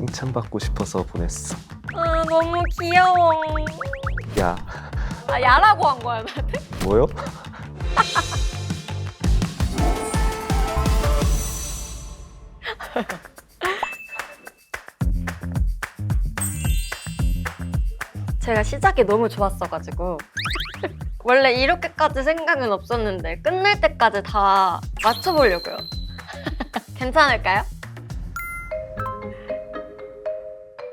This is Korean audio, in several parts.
칭찬받고 싶어서 보냈어. 아 너무 귀여워. 야, 아 야라고 한 거야 나한테? 뭐요? 제가 시작이 너무 좋았어가지고 원래 이렇게까지 생각은 없었는데 끝날 때까지 다 맞춰보려고요. 괜찮을까요?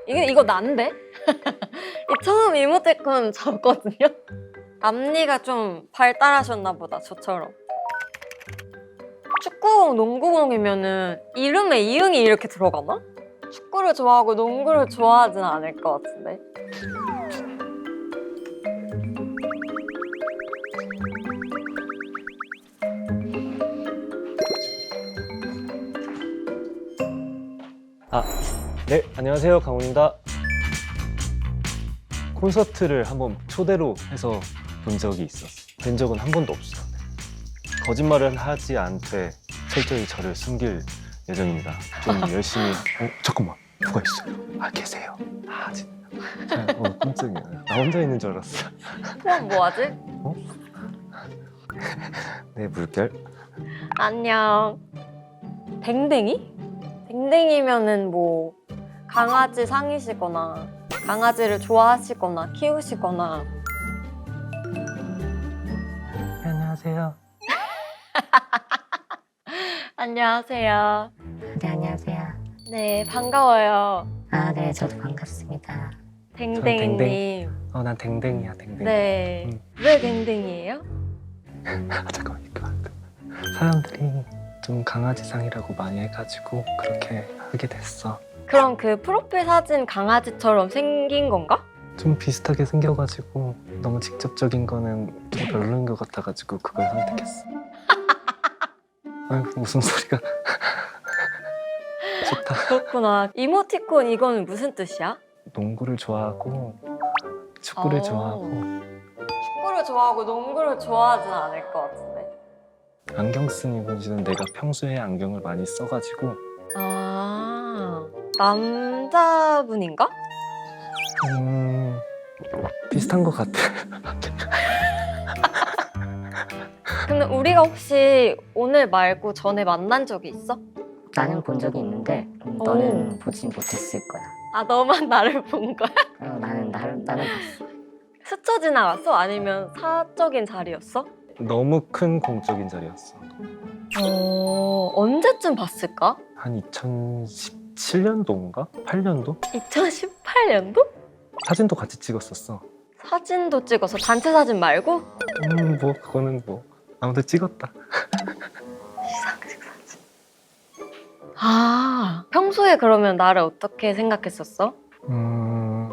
이게 이거 난데? 이 처음 이모티콘 저거든요. 앞니가 좀 발달하셨나 보다 저처럼. 축구공, 농구공이면은 이름에 이응이 이렇게 들어가나? 축구를 좋아하고 농구를 좋아하진 않을 것 같은데. 네, 안녕하세요. 강훈입니다. 콘서트를 한번 초대로 해서 본 적이 있었어. 된 적은 한 번도 없어. 거짓말은 하지 않되 철저히 저를 숨길 예정입니다. 좀 열심히. 어, 잠깐만. 누가 있어요? 아, 계세요. 아, 진짜. 어, 깜짝이야. 나 혼자 있는 줄 알았어. 그럼 뭐하지? 네, 물결. 안녕. 댕댕이? 댕댕이면은 뭐 강아지 상이시거나 강아지를 좋아하시거나 키우시거나 안녕하세요. 안녕하세요. 네, 안녕하세요. 네, 반가워요. 아, 네, 저도 반갑습니다. 댕댕이님. 어, 난 댕댕이야, 댕댕이. 네. 음. 왜 댕댕이에요? 아, 잠깐만, 돼. 사람들이 좀 강아지상이라고 많이 해가지고 그렇게 하게 됐어. 그럼 그 프로필 사진 강아지처럼 생긴 건가? 좀 비슷하게 생겨가지고 너무 직접적인 거는 좀 별로인 것 같아가지고 그걸 선택했어. 아이고 무슨 소리가 좋다. 그렇구나. 이모티콘 이거는 무슨 뜻이야? 농구를 좋아하고 축구를 어. 좋아하고 축구를 좋아하고 농구를 좋아하진 않을 것 같은데. 안경 쓴 이분 씨는 내가 평소에 안경을 많이 써가지고 아, 남자분인가? 음 비슷한 것 같아. 근데 우리가 혹시 오늘 말고 전에 만난 적이 있어? 나는 본 적이 있는데 음, 너는 보진 못했을 거야. 아, 너만 나를 본 거야? 어, 나는 나를 나는 봤어. 스쳐 지나갔어? 아니면 사적인 자리였어? 너무 큰 공적인 자리였어. 어, 언제쯤 봤을까? 한 2017년도인가? 8년도? 2018년도? 사진도 같이 찍었었어. 사진도 찍어서 단체 사진 말고? 음, 뭐 그거는 뭐 아무튼 찍었다. 이상식 사진. 아, 평소에 그러면 나를 어떻게 생각했었어? 음,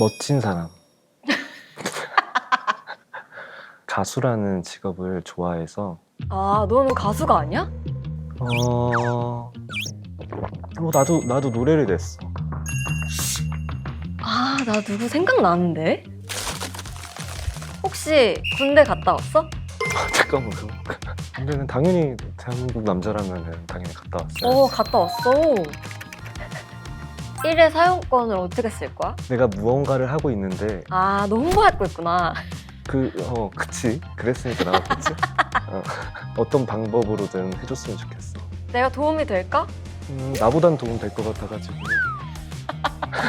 멋진 사람. 가수라는 직업을 좋아해서 아, 너는 가수가 아니야? 어, 뭐 나도 나도 노래를 냈어. 아, 나 누구 생각나는데? 혹시 군대 갔다 왔어? 잠깐만 그거. 근데는 당연히 대한민국 남자라면 당연히 갔다 왔어요. 어, 갔다 왔어. 1회 사용권을 어떻게 쓸 거야? 내가 무언가를 하고 있는데 아, 너 홍보할 거 있구나. 그 어 그치 그랬으니까 나왔겠지. 어, 어떤 방법으로든 해줬으면 좋겠어. 내가 도움이 될까? 음, 나보단 도움 될 것 같아가지고.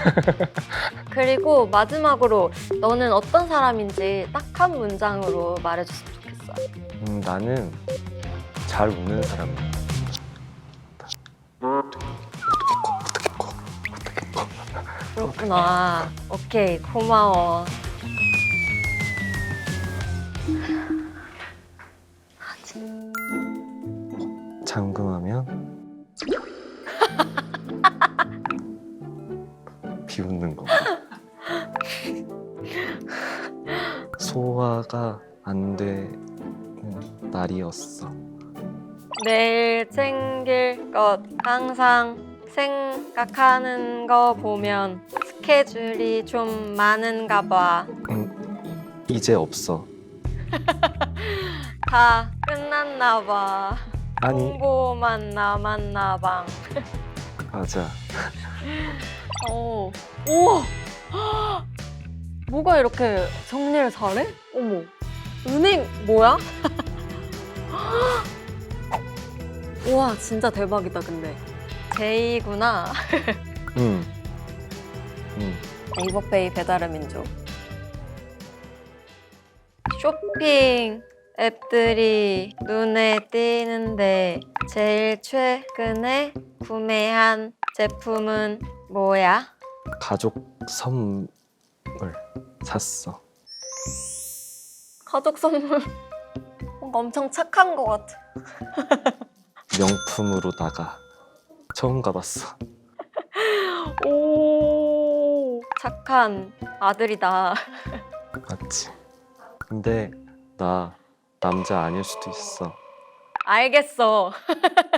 그리고 마지막으로 너는 어떤 사람인지 딱 한 문장으로 말해줬으면 좋겠어. 음, 나는 잘 웃는 사람이야. 그렇구나. 오케이, 고마워. 잠금하면 비웃는 거. 소화가 안 되는 날이었어. 내일 챙길 것 항상 생각하는 거 보면 스케줄이 좀 많은가 봐. 음, 이제 없어. 다 끝났나 봐. 아니, 홍보만 남았나 봐. 맞아. 어. 우와. 뭐가 이렇게 정리를 잘해? 어머. 은행 뭐야? 우와 진짜 대박이다 근데. 제이구나. 응. 응. 네이버페이 배달의 민족. 쇼핑 앱들이 눈에 띄는데 제일 최근에 구매한 제품은 뭐야? 가족 선물 샀어. 가족 선물. 뭔가 엄청 착한 것 같아. 명품으로다가 처음 가봤어. 오 착한 아들이다. 맞지. 근데 나 남자 아닐 수도 있어. 알겠어.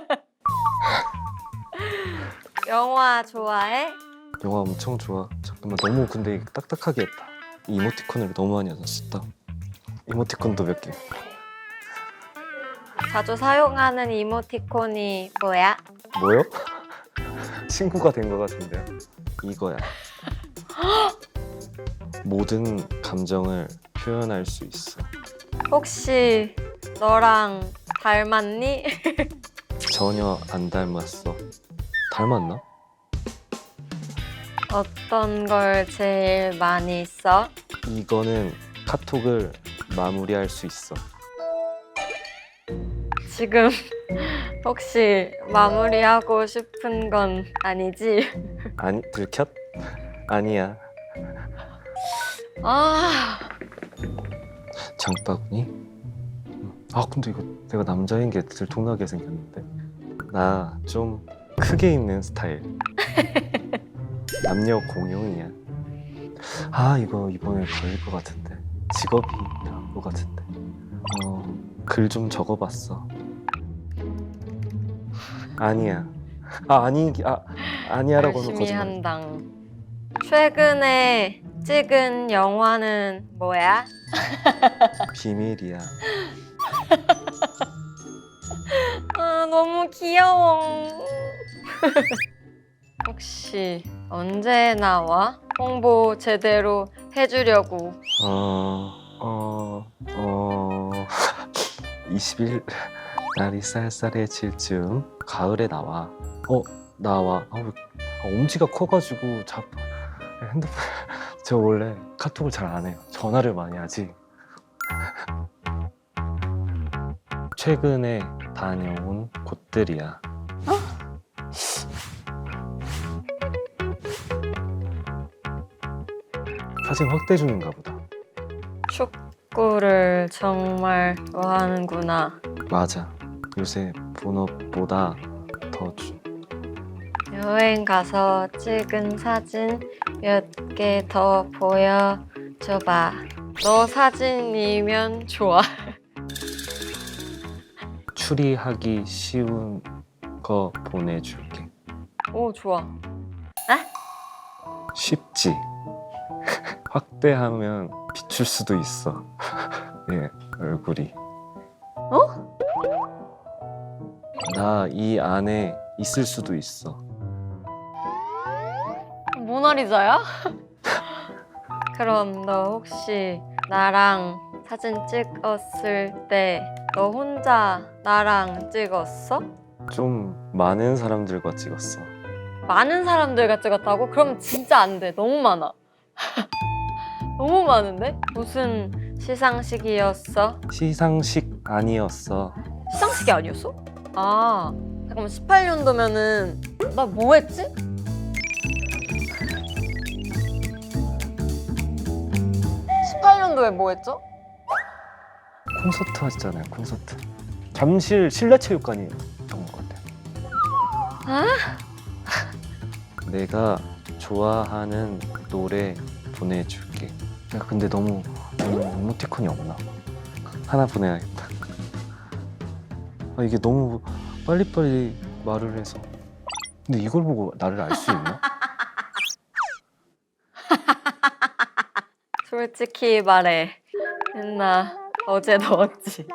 영화 좋아해? 영화 엄청 좋아. 잠깐만 너무 근데 딱딱하게 했다. 이 이모티콘을 너무 많이 썼다. 이모티콘도 몇 개. 자주 사용하는 이모티콘이 뭐야? 뭐요? 친구가 된 것 같은데요. 이거야. 모든 감정을 표현할 수 있어. 혹시 너랑 닮았니? 전혀 안 닮았어. 닮았나? 어떤 걸 제일 많이 써? 이거는 카톡을 마무리할 수 있어. 지금 혹시 마무리하고 싶은 건 아니지? 아니 들켰? 아니야. 아, 장바구니? 아 근데 이거 내가 남자인 게 들통나게 생겼는데 나 좀 크게 입는 스타일. 남녀 공용이야. 아 이거 이번에 걸릴 것 같은데. 직업이 나올 것 같은데. 어 글 좀 적어봤어. 아니야. 아 아니 아 아니야라고 하면 열심히 거짓말. 한당. 최근에 찍은 영화는 뭐야? 비밀이야. 아, 너무 귀여워. 혹시 언제 나와? 홍보 제대로 해주려고. 어, 어, 어, 20일 날이 쌀쌀해질 즈음 가을에 나와. 어, 나와. 아, 왜, 아, 엄지가 커가지고 잡 핸드폰. 저 원래 카톡을 잘 안 해요. 전화를 많이 하지. 최근에 다녀온 곳들이야. 사진 확대 중인가 보다. 축구를 정말 좋아하는구나. 맞아. 요새 본업보다 더 주... 여행 가서 찍은 사진 몇 개 더 보여줘봐. 너 사진이면 좋아. 추리하기 쉬운 거 보내줄게. 오, 좋아. 쉽지? 확대하면 비출 수도 있어. 예, 얼굴이. 어? 나 이 안에 있을 수도 있어. 모나리자야? 그럼 너 혹시 나랑 사진 찍었을 때 너 혼자 나랑 찍었어? 좀 많은 사람들과 찍었어. 많은 사람들과 찍었다고? 그럼 진짜 안 돼. 너무 많아. 너무 많은데? 무슨 시상식이었어? 시상식 아니었어. 시상식이 아니었어? 아, 잠깐만 18년도면은 나 뭐 했지? (18년도에) 뭐 했죠? 콘서트 하잖아요, 콘서트. 잠실 실내체육관이었던 것 같아. 아? 내가 좋아하는 노래 보내줄게. 야, 근데 너무 너무 이모티콘이 없나? 하나 보내야겠다. 아, 이게 너무 빨리빨리 말을 해서. 근데 이걸 보고 나를 알 수 있나? 솔직히 말해 나 어제 넣었지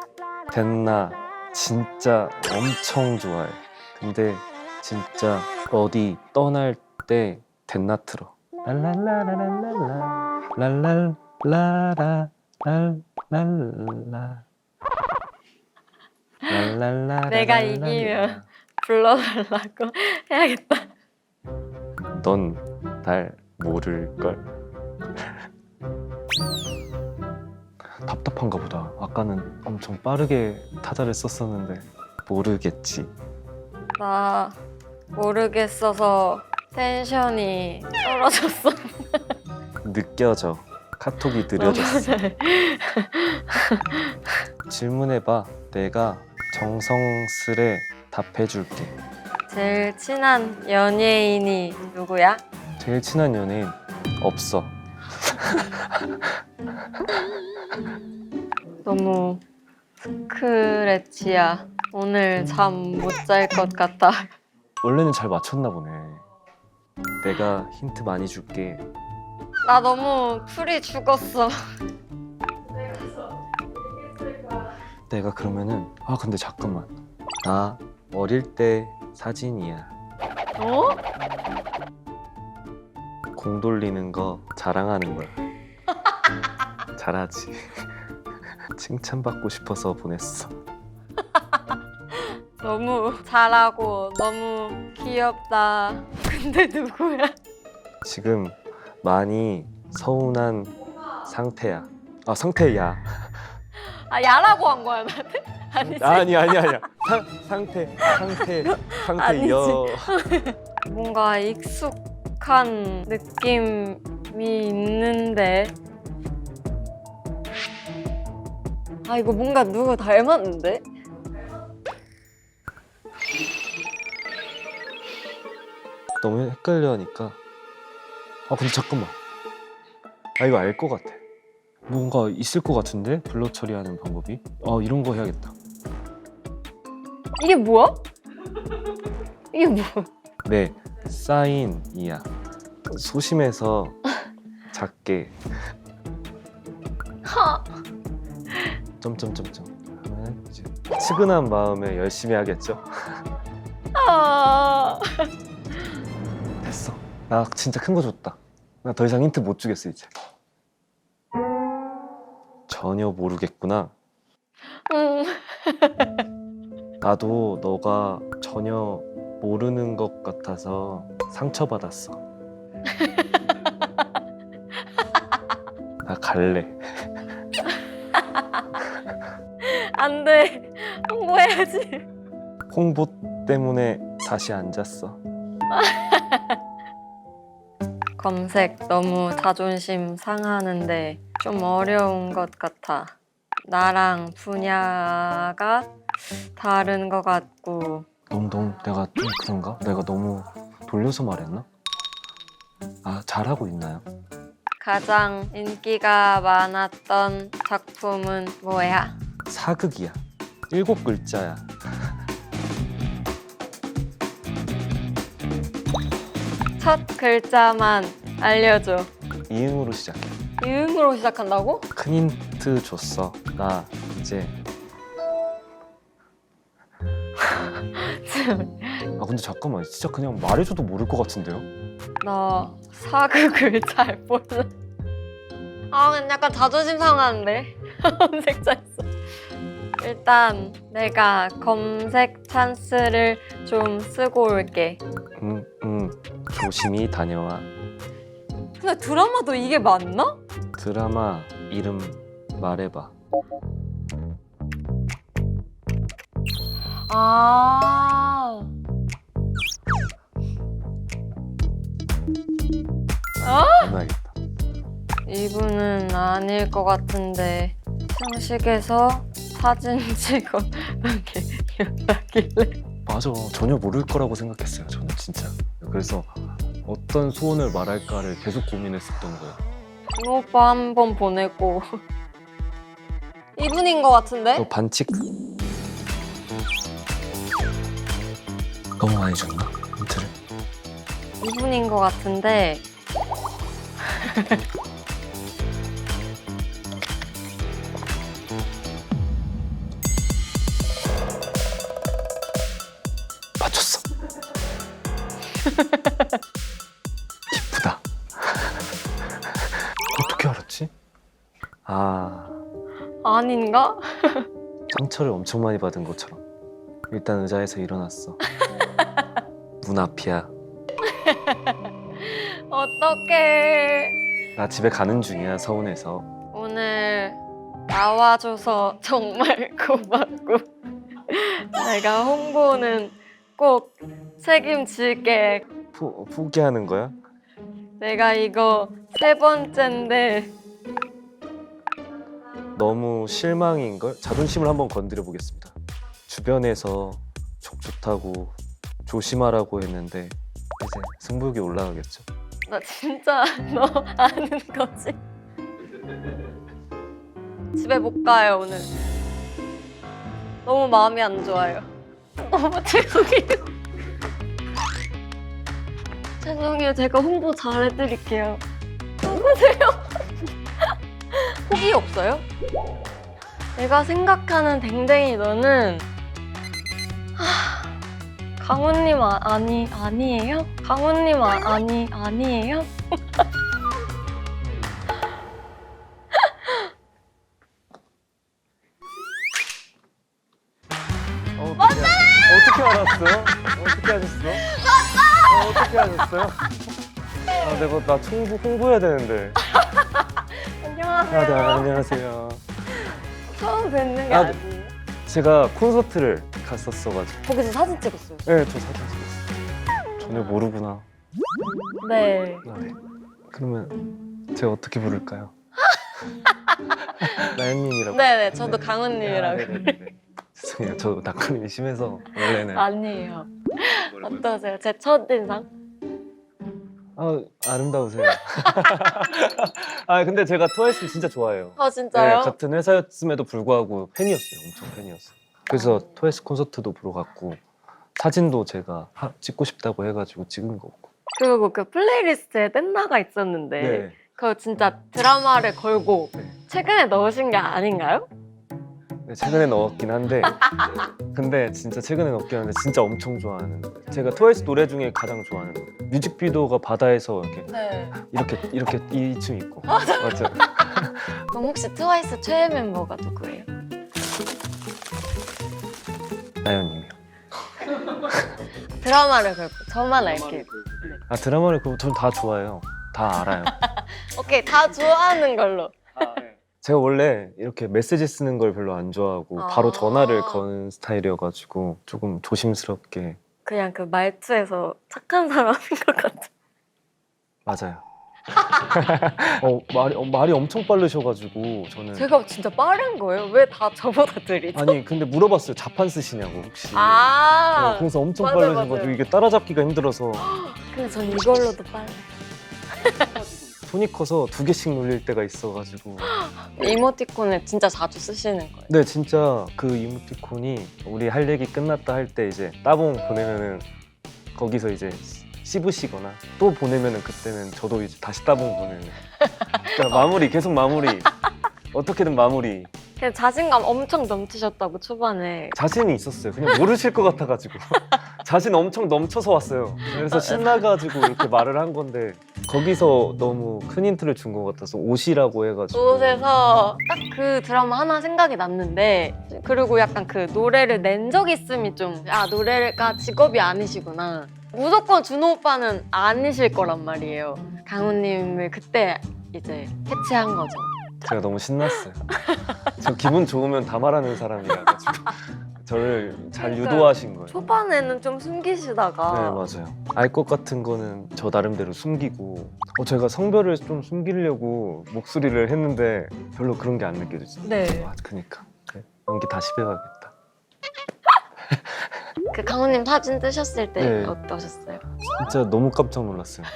됐나? 진짜 엄청 좋아해. 근데 진짜 어디 떠날 때 됐나 틀어. 랄랄라라랄랄라 랄랄라라 랄랄라 랄랄라 내가 이기면. 불러달라고 해야겠다. 넌 날 모를걸 답답한가 보다 아까는 엄청 빠르게 타자를 썼었는데 모르겠지 나 모르겠어서 텐션이 떨어졌어. 느껴져 카톡이 느려졌어 질문해봐 내가 정성스레 답해줄게 제일 친한 연예인이 누구야? 제일 친한 연예인 없어 너무 스크래치야. 오늘 잠 못 잘 것 같아. 원래는 잘 맞췄나 보네 내가 힌트 많이 줄게 나 너무 풀이 죽었어. 내가 그러면은 아 근데 잠깐만 나 어릴 때 사진이야 어? 공 돌리는 거 자랑하는 거야 잘하지 칭찬받고 싶어서 보냈어 너무 잘하고 너무 귀엽다. 근데 누구야? 지금 많이 서운한 상태야 아 상태야 아 야라고 한 거야 나한테? 아니지. 아니 아니 아니야 상, 상태 상태 상태여 뭔가 익숙한 느낌이 있는데. 아 이거 뭔가 누구 닮았는데? 너무 헷갈려 하니까. 아 근데 잠깐만. 아 이거 알 것 같아. 뭔가 있을 것 같은데? 블러 처리하는 방법이? 아 이런 거 해야겠다. 이게 뭐야? 이게 뭐? 네 사인이야. 소심해서 작게. 하. 점점점점. 하면 이제 측은한 마음에 열심히 하겠죠? 아. 됐어 나 진짜 큰 거 줬다 나 더 이상 힌트 못 주겠어 이제 전혀 모르겠구나 음. 나도 너가 전혀 모르는 것 같아서 상처받았어 나 갈래 안 돼. 홍보해야지. 홍보 때문에 다시 앉았어 검색 너무 자존심 상하는데 좀 어려운 것 같아. 나랑 분야가 다른 것 같고 너무 너무 내가 좀 그런가? 내가 너무 돌려서 말했나? 아 잘하고 있나요? 가장 인기가 많았던 작품은 뭐야? 사극이야 일곱 글자야 첫 글자만 알려줘. 이응으로 시작해 이응으로 시작한다고? 큰 힌트 줬어 나 이제 아 근데 잠깐만 진짜 그냥 말해줘도 모를 것 같은데요? 나 사극을 잘 몰라. 아, 근데 약간 자존심 상하는데. 검색자였어. 일단 내가 검색 찬스를 좀 쓰고 올게. 음, 음 조심히 다녀와. 근데 드라마도 이게 맞나? 드라마 이름 말해봐. 아. 해놔야겠다. 이분은 아닐 것 같은데 상식에서 사진 찍어 이렇게 연락길래. 맞아. 전혀 모를 거라고 생각했어요 저는 진짜. 그래서 어떤 소원을 말할까를 계속 고민했었던 거예요. 이 오빠 한 번 보내고. 이분인 것 같은데? 너 반칙. 너무 많이 줬나? 힌트를? 이분인 것 같은데. 맞췄어 어떻게 알았지? 아 아닌가? 상처를 엄청 많이 받은 것처럼. 일단 의자에서 일어났어. 문 앞이야. 어떡해. 나 집에 가는 중이야 서운해서. 오늘 나와줘서 정말 고맙고 내가 홍보는 꼭 책임질게. 포, 포기하는 거야? 내가 이거 세 번째인데 너무 실망인 걸 자존심을 한번 건드려 보겠습니다. 주변에서 çok 좋다고 조심하라고 했는데 이제 승부욕이 올라가겠죠. 나 진짜 너 아는 거지? 집에 못 가요 오늘. 너무 마음이 안 좋아요. 너무 죄송해요. 죄송해요. 제가 홍보 잘 해드릴게요. 누구세요? 혹이 없어요? 내가 생각하는 댕댕이 너는 하, 강훈님 아, 아니 아니에요? 강훈님 아, 아니 아니에요? 어, 어떻게, 어떻게 알았어요? 어떻게 하셨어? 어, 어떻게 하셨어요? 아, 내가 나 홍보, 홍보해야 되는데. 안녕하세요. 아, 네, 안녕하세요. 처음 뵙는 게 아, 아니에요. 제가 콘서트를 갔었어가지고. 거기서 사진 찍었어요. 네, 저 사진 찍었어요. 전혀 모르구나. 네. 아, 네. 그러면 제가 어떻게 부를까요? 나연님이라고. 네네, 저도 강훈님이라고. 아, 네네네. 죄송해요. 저 낯가림이 심해서 원래는. 아, 아니에요. 어떠세요? 제 첫인상? 아름다우세요. 아 근데 제가 트와이스 진짜 좋아해요. 아, 진짜요? 네, 같은 회사였음에도 불구하고 팬이었어요. 엄청 팬이었어요. 그래서 트와이스 콘서트도 보러 갔고 사진도 제가 하- 찍고 싶다고 해가지고 찍은 거고. 그리고 그 플레이리스트에 댄나가 있었는데 네. 그거 진짜 드라마를 걸고 네. 최근에 넣으신 게 아닌가요? 네, 최근에 넣었긴 한데. 근데 진짜 최근에 넣었긴 한데 진짜 엄청 좋아하는 제가 트와이스 노래 중에 가장 좋아하는 노래 뮤직비디오가 바다에서 이렇게 네. 이렇게 이렇게 이층 있고. 맞아 그럼 혹시 트와이스 최애 멤버가 누구예요? 나연님이요. 드라마를 걸고 저만 알게요. 아 드라마를 그거 전다 좋아해요. 다 알아요. 오케이, 다 좋아하는 걸로. 제가 원래 이렇게 메시지 쓰는 걸 별로 안 좋아하고 아. 바로 전화를 거는 스타일이어가지고 조금 조심스럽게 그냥 그 말투에서 착한 사람인 것 같아. 맞아요 어, 말이, 어, 말이 엄청 빠르셔가지고 저는 제가 진짜 빠른 거예요? 왜 다 저보다 느리죠? 아니 근데 물어봤어요 자판 쓰시냐고 혹시 아, 어, 그래서 엄청 맞아요, 빨라져가지고 맞아요. 이게 따라잡기가 힘들어서 근데 전 이걸로도 빨라. 손이 커서 두 개씩 눌릴 때가 있어가지고. 이모티콘을 진짜 자주 쓰시는 거예요. 근데 진짜 그 이모티콘이 우리 할 얘기 끝났다 할 때 이제 따봉 보내면은 거기서 이제 씹으시거나 또 보내면은 그때는 저도 이제 다시 따봉 보내는. 그러니까 마무리 계속 마무리. 어떻게든 마무리. 그냥 자신감 엄청 넘치셨다고 초반에. 자신이 있었어요. 그냥 모르실 것 같아가지고 자신 엄청 넘쳐서 왔어요. 그래서 신나가지고 이렇게 말을 한 건데 거기서 너무 큰 힌트를 준 것 같아서 옷이라고 해가지고. 옷에서 딱 그 드라마 하나 생각이 났는데 그리고 약간 그 노래를 낸 적 있음이 좀 아 노래가 직업이 아니시구나. 무조건 준호 오빠는 아니실 거란 말이에요. 강훈님을 그때 이제 캐치한 거죠. 제가 너무 신났어요. 저 기분 좋으면 다 말하는 사람이라 가지고 저를 잘 그러니까요. 유도하신 거예요. 초반에는 좀 숨기시다가 네 맞아요. 알 것 같은 거는 저 나름대로 숨기고 어, 제가 성별을 좀 숨기려고 목소리를 했는데 별로 그런 게 안 느껴졌어요. 네. 아, 그니까 그래. 연기 다시 배워야겠다. 그 강훈님 사진 뜨셨을 때 네. 어떠셨어요? 진짜 너무 깜짝 놀랐어요.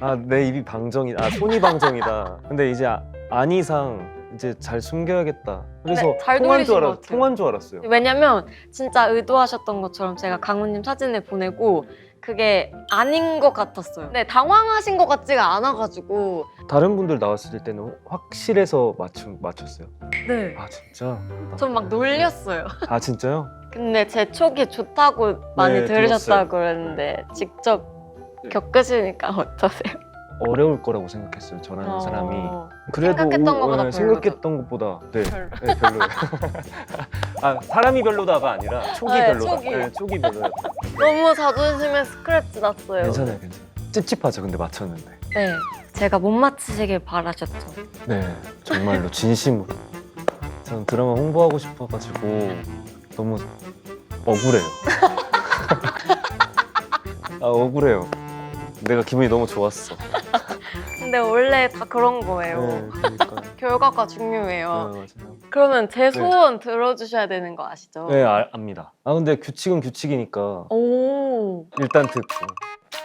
아 내 입이 방정이, 아 손이 방정이다. 근데 이제 아, 안 이상 이제 잘 숨겨야겠다. 그래서 네, 잘 통한 줄 돌리신 것 알았, 같아요. 통한 줄 알았어요. 왜냐면 진짜 의도하셨던 것처럼 제가 강훈님 사진을 보내고 그게 아닌 것 같았어요. 네, 당황하신 것 같지가 않아가지고. 다른 분들 나왔을 때는 확실해서 맞춘 맞췄어요. 네. 아 진짜? 전 막 놀렸어요. 아 진짜요? 근데 제 촉이 좋다고 많이 네, 들으셨다고 그랬는데 직접 겪으시니까 어떠세요? 어려울 거라고 생각했어요. 저라는 사람이. 어, 그래도 생각했던 오- 것보다 네, 생각했던 것보다 네, 별로. 네 별로예요. 아 사람이 별로다가 아니라 촉이 네, 별로다. 촉이. 네, 촉이 별로예요. 너무 자존심에 스크래치 났어요. 괜찮아요, 괜찮아요. 찝찝하죠, 근데 맞췄는데. 네. 제가 못 맞히시길 바라셨죠. 네, 정말로 진심으로. 저는 드라마 홍보하고 싶어가지고 너무 억울해요. 아 억울해요. 내가 기분이 너무 좋았어. 근데 원래 다 그런 거예요. 네, 그러니까. 결과가 네, 중요해요. 맞아요. 그러면 제 소원 들어주셔야 되는 거 아시죠? 네, 아, 압니다. 아 근데 규칙은 규칙이니까 오. 일단 듣고.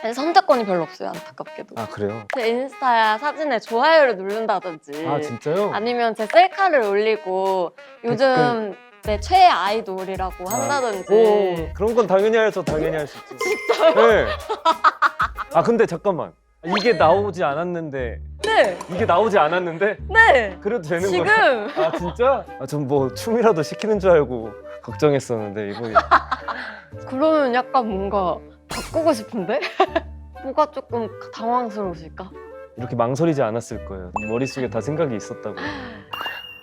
아니, 선택권이 별로 없어요, 안타깝게도. 아 그래요? 제 인스타 사진에 좋아요를 누른다든지 아 진짜요? 아니면 제 셀카를 올리고 요즘 내 최애 아이돌이라고 한다든지 오, 그런 건 당연히 해야죠. 당연히 할 수 있죠. 진짜요? 네. 아 근데 잠깐만. 이게 나오지 않았는데 네! 이게 나오지 않았는데 네! 그래도 되는 지금 거야? 아 진짜? 아 전 뭐 춤이라도 시키는 줄 알고 걱정했었는데 이거 그러면 약간 뭔가 바꾸고 싶은데? 뭐가 조금 당황스러우실까? 이렇게 망설이지 않았을 거예요. 머릿속에 다 생각이 있었다고.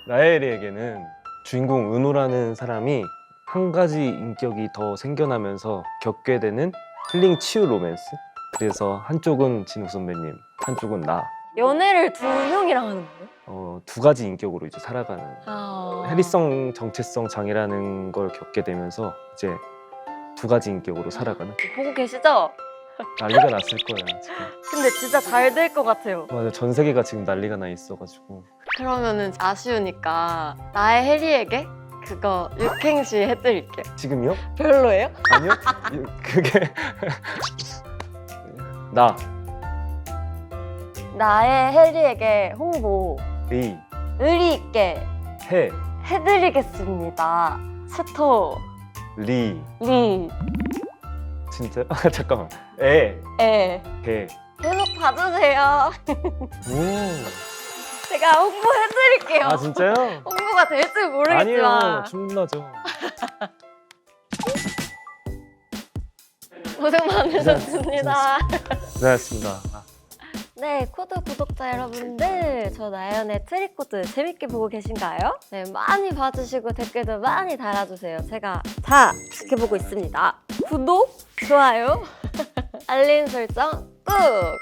나엘이에게는 주인공 은호라는 사람이 한 가지 인격이 더 생겨나면서 겪게 되는 힐링 치유 로맨스. 그래서 한쪽은 진욱 선배님, 한쪽은 나. 연애를 두 명이랑 하는 거예요? 어, 두 가지 인격으로 이제 살아가는 아... 해리성 정체성 장애라는 걸 겪게 되면서 이제 두 가지 인격으로 살아가는 보고 계시죠? 난리가 났을 거예요 지금. 근데 진짜 잘 될 것 같아요. 맞아 전 세계가 지금 난리가 나 있어가지고 그러면은 아쉬우니까 나의 해리에게 그거 육행시 해드릴게요. 지금요? 별로예요? 아니요? 이- 그게 나, 나의 해리에게 홍보. 리, 의리 있게 해, 해드리겠습니다. 스토. 리. 리. 진짜? 아, 잠깐만. 에, 에. 개 계속 봐주세요. 오. 제가 홍보해드릴게요. 아 진짜요? 홍보가 될지 모르겠지만. 충분하죠 고생 많으셨습니다. 고생하셨습니다 아, 네, 코드 구독자 여러분들, 저 나연의 트리코드 재밌게 보고 계신가요? 네, 많이 봐주시고 댓글도 많이 달아주세요. 제가 다 지켜보고 있습니다. 구독, 좋아요, 알림 설정 꾹!